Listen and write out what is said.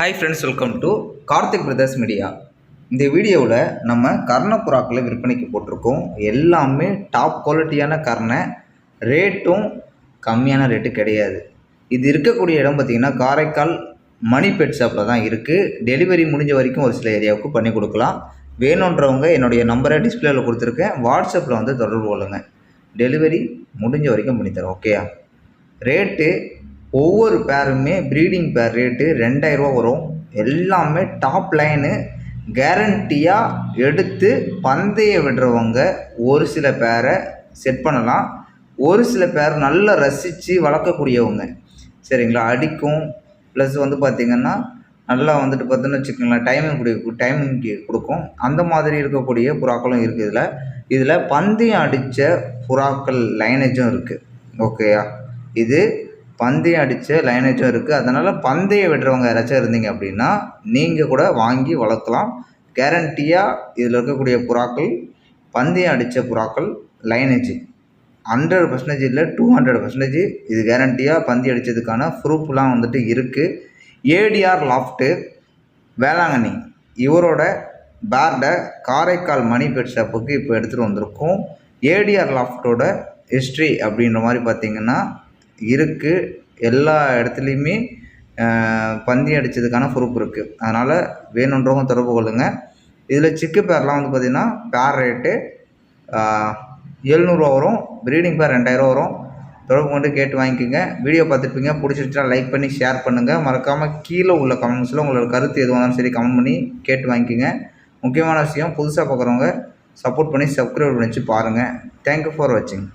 Hi friends welcome to Karthik brothers media இந்த வீடியோவில் நம்ம கர்ண புறாக்களை விற்பனைக்கு போட்டிருக்கோம். எல்லாமே டாப் குவாலிட்டியான கர்ணை ரேட்டும் கம்மியான ரேட்டு கிடையாது. இது இருக்கக்கூடிய இடம் பார்த்திங்கன்னா காரைக்கால் மணி பெட் ஷாப்பில் தான் இருக்குது டெலிவரி முடிஞ்ச வரைக்கும் ஒரு சில ஏரியாவுக்கு பண்ணி கொடுக்கலாம். வேணுன்றவங்க என்னுடைய நம்பரை டிஸ்பிளேயில் கொடுத்துருக்கேன். வாட்ஸ்அப்பில் வந்து தொடர்பு கொள்ளுங்கள் டெலிவரி முடிஞ்ச வரைக்கும் பண்ணித்தரோம் ஓகேயா ரேட்டு ஒவ்வொரு பேருமே ப்ரீடிங் பேர் ரேட்டு ரெண்டாயிரரூவா வரும். எல்லாமே டாப் லைனு கேரண்டியாக எடுத்து பந்தய விடுறவங்க ஒரு சில பேரை செட் பண்ணலாம். ஒரு சில பேர் நல்லா ரசித்து வளர்க்கக்கூடியவங்க. சரிங்களா? அடிக்கும். ப்ளஸ் வந்து பார்த்திங்கன்னா நல்லா வந்துட்டு பார்த்தோன்னு வச்சுக்கோங்களேன் டைமிங் கொடு டைமிங் கொடுக்கும். அந்த மாதிரி இருக்கக்கூடிய புறாக்களும் இருக்குது இதில். இதில் பந்தயம் அடித்த புறாக்கள் லைனேஜும் இருக்குது ஓகேயா இது பந்தயம் அடித்த லைனேஜும் இருக்குது அதனால் பந்தயம் விடுறவங்க யாராச்சும் இருந்தீங்க அப்படின்னா நீங்கள் கூட வாங்கி வளர்க்கலாம். கேரண்டியாக இதில் இருக்கக்கூடிய புறாக்கள் பந்தயம் அடித்த புறாக்கள் லைனேஜ் ஹண்ட்ரட் பர்சன்டேஜ் இல்லை டூ ஹண்ட்ரட் பர்சன்டேஜ் இது கேரண்டியாக பந்தி அடித்ததுக்கான ப்ரூஃப்லாம் வந்துட்டு இருக்குது ஏடிஆர் லாஃப்ட்டு வேளாங்கண்ணி. இவரோட பேர்டை காரைக்கால் மணி பெட் ஷாப்புக்கு இப்போ எடுத்துகிட்டு வந்திருக்கோம். ஏடிஆர் லாஃப்ட்டோட ஹிஸ்ட்ரி அப்படின்ற மாதிரி பார்த்திங்கன்னா இருக்குது எல்லா இடத்துலையுமே அஹ், பந்தி அடித்ததுக்கான ப்ரூஃப் இருக்குது அதனால் வேணுன்றவங்க தொடர்பு கொள்ளுங்கள் இதில் சிக்கு பேர்லாம் வந்து பார்த்திங்கன்னா பேர் ரேட்டு எழுநூறுவா வரும். ப்ரீடிங் பேர் ரெண்டாயிரம் வரும். தொடர்பு கொண்டு கேட்டு வாங்கிக்கோங்க. வீடியோ பார்த்துருப்பீங்க. பிடிச்சிருச்சுன்னா லைக் பண்ணி ஷேர் பண்ணுங்கள் மறக்காமல் கீழே உள்ள கமெண்ட்ஸில் உங்களோட கருத்து எதுவாக இருந்தாலும் சரி கமெண்ட் பண்ணி கேட்டு வாங்கிக்கோங்க. முக்கியமான விஷயம் புதுசாக பார்க்குறவங்க சப்போர்ட் பண்ணி சப்ஸ்கிரைப் பண்ணிச்சு பாருங்கள் தேங்க்யூ ஃபார் வாட்சிங்